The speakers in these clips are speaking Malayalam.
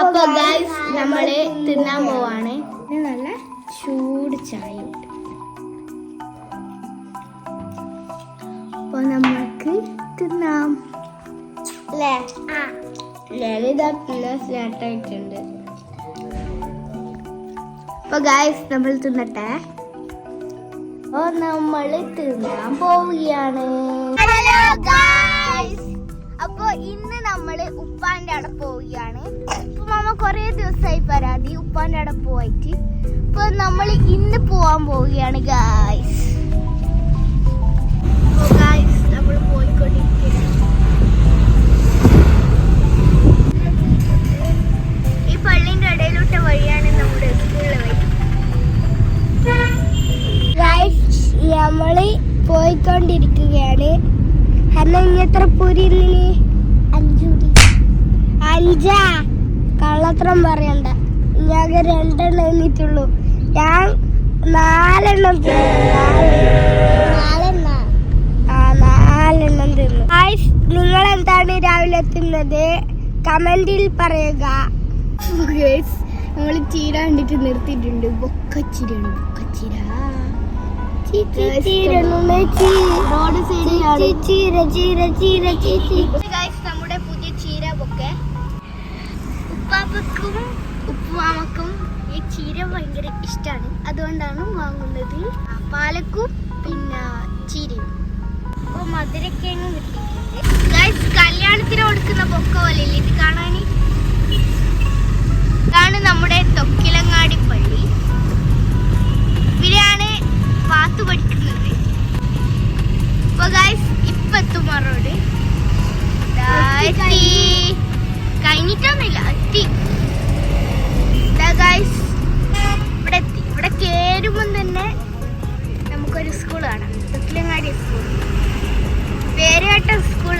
അപ്പൊ ഗൈസ് നമ്മൾ തിന്നാൻ പോവാണ്. നല്ല ചൂട് ചായ ഉണ്ട്. അപ്പൊ നമ്മൾക്ക് തിന്നാം. ലളിത തിന്നാൻ സ്റ്റാർട്ട് ആയിട്ടുണ്ട്. അപ്പൊ ഗൈസ് നമ്മൾ തിന്നട്ടെ? അപ്പൊ നമ്മൾ തിന്നാൻ പോവുകയാണ്. ഹലോ ഗൈസ് അപ്പൊ ഇന്ന് നമ്മൾ ഉപ്പാന്റെ അവിടെ പോവുകയാണ്. കൊറേ ദിവസമായി പരാതി. ഉപ്പാന്റെ അവിടെ പോയിട്ട്. ഇപ്പൊ നമ്മൾ ഇന്ന് പോവാൻ പോവുകയാണ് ഗായ്സ് ഗായ്സ് പോയിക്കൊണ്ടിരിക്കുകയാണ്. ഈ ഇനി എത്ര പൂരി അഞ്ചൂരി അഞ്ചാ? കള്ളത്രം പറയണ്ട. ഞാൻ രണ്ടെണ്ണം എന്നിട്ടുള്ളൂ ഞാൻ നാലെണ്ണം തിന്നു. ആ നാലെണ്ണം തിന്നു. നിങ്ങൾ എന്താണ് രാവിലെ തിന്നത്? കമന്റിൽ പറയുക. നമ്മൾ ചീര കണ്ടിട്ട് നിർത്തിയിട്ടുണ്ട്. ബൊക്കച്ചിരാണ് ബൊക്കച്ചിര. റോഡ് സൈഡ് ചീര ചീര ചീര ഉപ്പുമാമക്കും ഈ ചീര ഭയങ്കര ഇഷ്ടമാണ് അതുകൊണ്ടാണ് വാങ്ങുന്നത്. പാലക്കും പിന്നെ ചീരയും. അപ്പോൾ മധുരക്കേങ്ങും കിട്ടിയിട്ടുണ്ട്. കല്യാണത്തിന് കൊടുക്കുന്ന പൊക്ക പോലെ ഇത് കാണാൻ ഇതാണ് നമ്മുടെ തൊക്കിലങ്ങാടി പള്ളി. ഇവിടെയാണ് പാത്തു പഠിക്കുന്നത്. ഇപ്പൊ ഗായ്സ് ഇപ്പൊ എത്തും മറോട്. കഴിഞ്ഞിട്ടൊന്നുമില്ല എത്തി. ഗൈസ് ഇവിടെ എത്തി. ഇവിടെ കയറുമ്പം തന്നെ നമുക്കൊരു സ്കൂൾ കാണാം. തൊക്കിലങ്ങാടി സ്കൂൾ പേര് കേട്ട സ്കൂൾ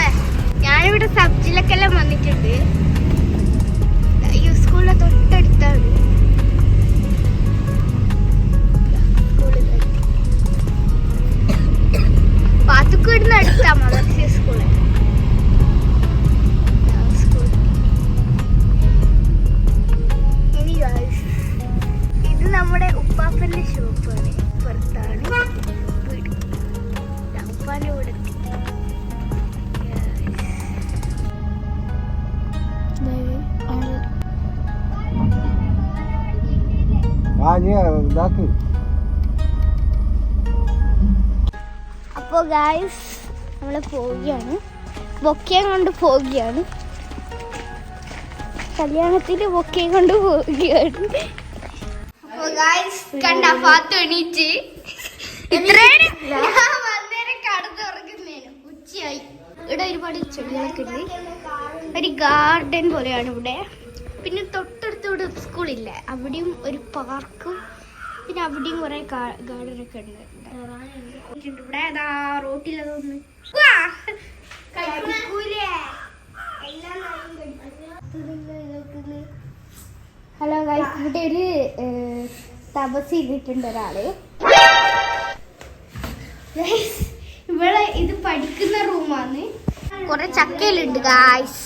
ഞാനിവിടെ നീ ഇതാക്ക് അപ്പോൾ ഗായ്സ് നമ്മൾ പോവുകയാണ്. ബൊക്കയും കൊണ്ട് പോവുകയാണ്. കല്യാണത്തിന് ബൊക്കയും കൊണ്ട് പോവുകയാണ്. കണ്ട ഒരുപാട് ഒരു ഗാർഡൻ പോലെയാണ് ഇവിടെ. പിന്നെ തൊട്ടടുത്ത് ഇവിടെ സ്കൂളില്ല അവിടെയും ഒരു പാർക്കും പിന്നെ അവിടെയും കുറെ ഗാർഡൻ ഒക്കെ ഉണ്ട്. ഇവിടെ അതാ റോട്ടിൽ അതൊന്ന് ഹലോ ഗൈസ് ഇവിടെ ഒരു തപസ് ചെയ്തിട്ടുണ്ട് ഒരാൾ. ഇവിടെ ഇത് പഠിക്കുന്ന റൂമാണ് കുറെ ചക്കയിലുണ്ട് ഗായ്സ്.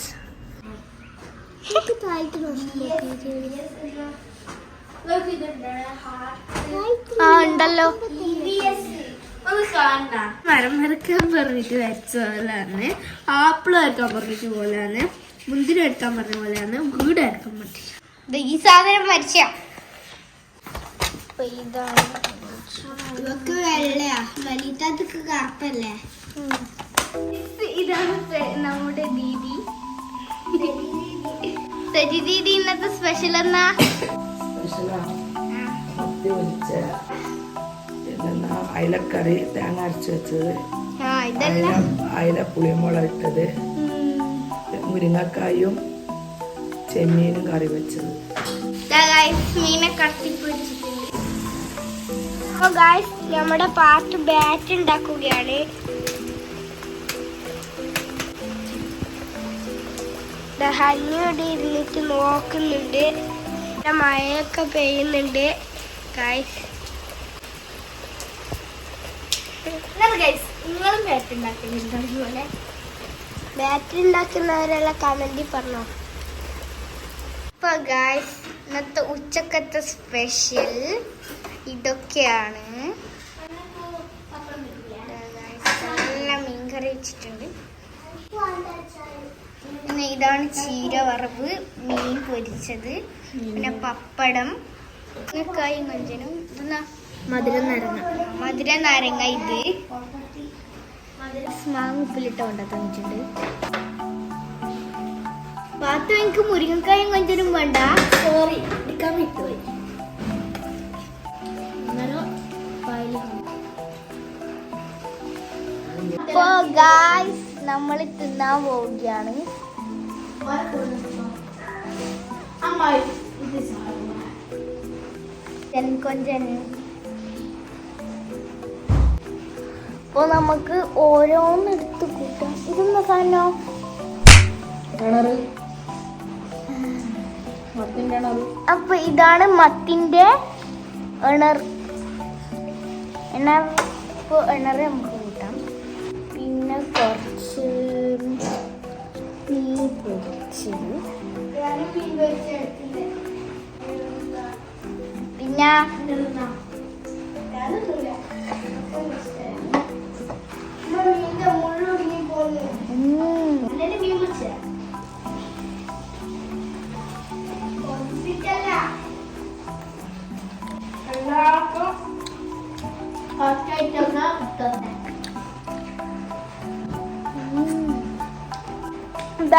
ആ ഉണ്ടല്ലോ. മരം വരക്കാൻ പറഞ്ഞിട്ട് വരച്ച പോലെയാണ്. ആപ്പിൾ വരക്കാൻ പറഞ്ഞിട്ട് പോലെയാണ്. മുന്തിരി വരക്കാൻ പറഞ്ഞ പോലെയാണ്. വീട് വരക്കാൻ പറ്റില്ല ഈ സാധനം വരച്ച ഇതൊക്കെ വെള്ളയാ. വലിയതൊക്കെ കറുപ്പല്ലേ ഇതാണ് നമ്മുടെ ദീദി. സജി ദീദി ഇന്നത്തെ സ്പെഷ്യൽ എന്നാ? അയലക്കറി തേങ്ങ അരച്ച് വെച്ചത്. അയല അയല പുളിമുളക് ഇട്ടത്. മുരിങ്ങക്കായും ചെമ്മീനും കറി വെച്ചത്. നമ്മുടെ പാട്ട് ബാറ്റ് ഉണ്ടാക്കുകയാണ്. ഹന്നിയോടെ ഇരുന്നിട്ട് നോക്കുന്നുണ്ട്. ഇവിടെ മഴയൊക്കെ പെയ്യുന്നുണ്ട്. ഗായ്സ് ഗൈസ് നിങ്ങളും ബാറ്റ് ഉണ്ടാക്കുന്നുണ്ടോ അതുപോലെ ബാറ്ററി ഉണ്ടാക്കുന്നവരെല്ലാം കമന്റിൽ പറഞ്ഞോ. അപ്പൊ ഗായ്സ് ഇന്നത്തെ ഉച്ചക്കത്തെ സ്പെഷ്യൽ ഇതൊക്കെയാണ്. നല്ല മീൻകറി വെച്ചിട്ടുണ്ട്. പിന്നെ ഇതാണ് ചീര വറവ് മീൻ പൊരിച്ചത്. പിന്നെ പപ്പടം കായും മഞ്ചനും മധുര നിറഞ്ഞ. മധുര നാരങ്ങ ഇത്. മാങ്ങ ഉപ്പിലിട്ട് കൊണ്ട തന്നിട്ടുണ്ട് പാത്തു എനിക്ക് മുരിങ്ങക്കായും കൊഞ്ചനും വേണ്ട. സോറി എടുക്കാൻ വിട്ടുപോയി. അന്നേരം ഫയൽ അപ്പോ ഗായ്സ് നമ്മൾ തിന്നാൻ പോവുകയാണ്. അപ്പൊ നമുക്ക് ഓരോന്നെടുത്ത് കൂട്ടാം. ഇതെന്താ സാധനം? കിണറ്. അപ്പൊ ഇതാണ് മത്തിന്റെ എണർ എണർ ഇപ്പൊ എണറ് നമുക്ക് കൂട്ടാം. പിന്നെ കുറച്ച് മീൻ പൊരിച്ചത് പിന്നെ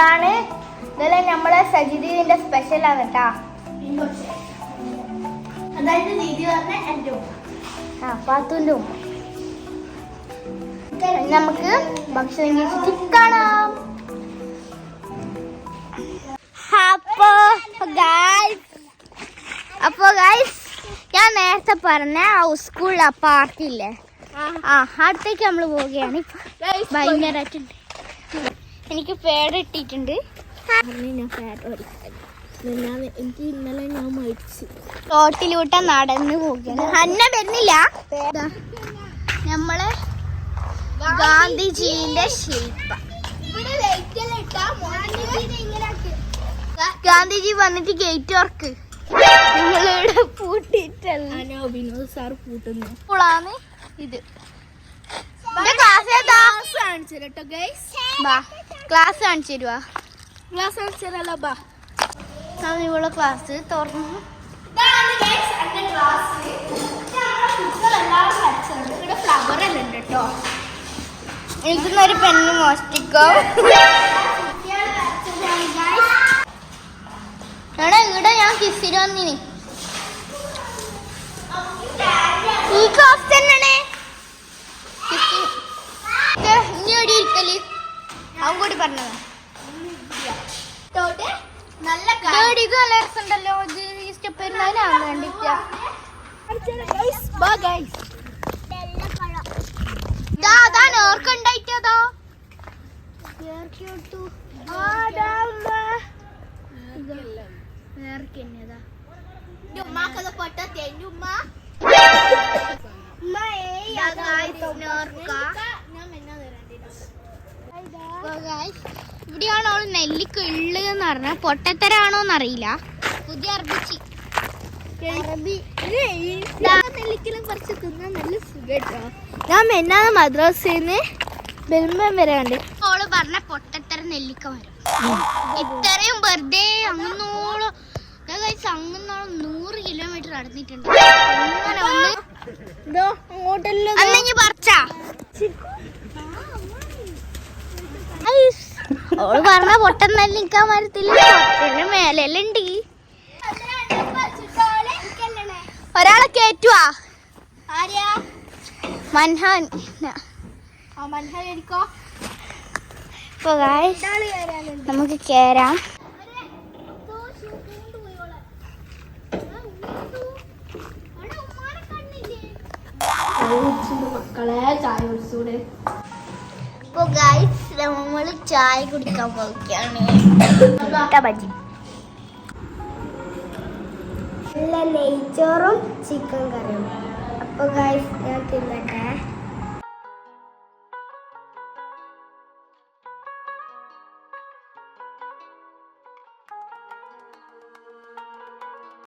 ഇതാണ്. ഇതെല്ലാം നമ്മളെ സജിദീവിന്റെ സ്പെഷ്യൽ ആണ് കേട്ടാ അതായത് ദീദി പറഞ്ഞ എന്റെ ആ പാത്തുന്റെ ഉമ്മ. നമുക്ക് ഭക്ഷണം കഴിച്ചിട്ട് കാണാം. അപ്പോ ഗായ്സ് അപ്പോ ഗായ്സ് ഞാൻ നേരത്തെ പറഞ്ഞ ആ സ്കൂളിൽ ആ പാർട്ടി ഇല്ലേ? ആ. അടുത്തേക്ക് നമ്മൾ പോവുകയാണ്. ഇപ്പൊ ഭയങ്കരമായിട്ടുണ്ട് എനിക്ക് പേട് ഇട്ടിട്ടുണ്ട് എനിക്ക് ഇന്നലെ ഞാൻ മരിച്ചു. റോട്ടിലൂട്ട നടന്നു പോവുകയാണ് ഹന്ന വരുന്നില്ല. നമ്മൾ ഗാന്ധിജീന്റെ ശില്പം. ഗാന്ധിജി വന്നിട്ട് ഗേറ്റ് വർക്ക് നിങ്ങളിവിടെ പൂട്ടിട്ടല്ലോ സാർ പൂട്ടുന്നു. ഇപ്പോഴാണ് ഇത്. ക്ലാസ് ഏതാ കാണിച്ചു കേട്ടോ ഗൈസ് ബാ ക്ലാസ് കാണിച്ചു തരുവാ ക്ലാസ് കാണിച്ചതല്ല ബാ. അത് ഇവിടെ ക്ലാസ് തുറന്നു. എനിക്കൊന്നൊരു പെണ്ണ് മോഷ്ടിക്കോ. എടാ ഇവിടെ ഞാൻ കിസിന് വന്നിനി. ഈ ക്ലാസ് തന്നെയാണേ. അവൻ കൂടി പറഞ്ഞതാ നല്ല ഇത് ഈ സ്റ്റെപ്പ് വരുന്നതിനാണ് അതാണ് ഓർക്കുണ്ടായിട്ടതോ തെഞ്ഞുമ്മ ഇവിടെയാണ് അവൾ നെല്ലിക്ക ഉള്ളതെന്ന് പറഞ്ഞ പൊട്ടത്തരാണോ എന്നറിയില്ല പുതിയ അർപ്പിച്ചി നെല്ലിക്കലും കുറച്ച് തിന്നാൻ നല്ല സുഖട്ടോ ഞാൻ മെന്നാന്ന് മദ്രാസിന്ന് ബെൽമം വരെ കണ്ട്. അവൾ പറഞ്ഞ പൊട്ടത്തര നെല്ലിക്ക വരും ഇത്രയും വെറുതെ അങ്ങനോളം അങ്ങനോളം നൂറ് കിലോമീറ്റർ നടന്നിട്ടുണ്ട്. അങ്ങനെ വന്ന് പറിച്ചാ. അവൾ പറഞ്ഞ പൊട്ടൻ നല്ല നിൽക്കാൻ മരത്തില്ല പിന്നെ മേലെല്ലാം ഉണ്ട് ഒരാളെ കേറ്റുവാ. മൻഹാൻ. ഇപ്പൊ നമുക്ക് കേറാം. മക്കളെ ചായ കുടിച്ചൂടെ? ഇപ്പൊ നമ്മൾ ചായ കുടിക്കാൻ പോവുകയാണ്. ബജി നല്ല നെയ്ച്ചോറും ചിക്കൻ കറിയും. അപ്പൊ ഗൈസ് ഞാൻ തിന്നട്ടെ.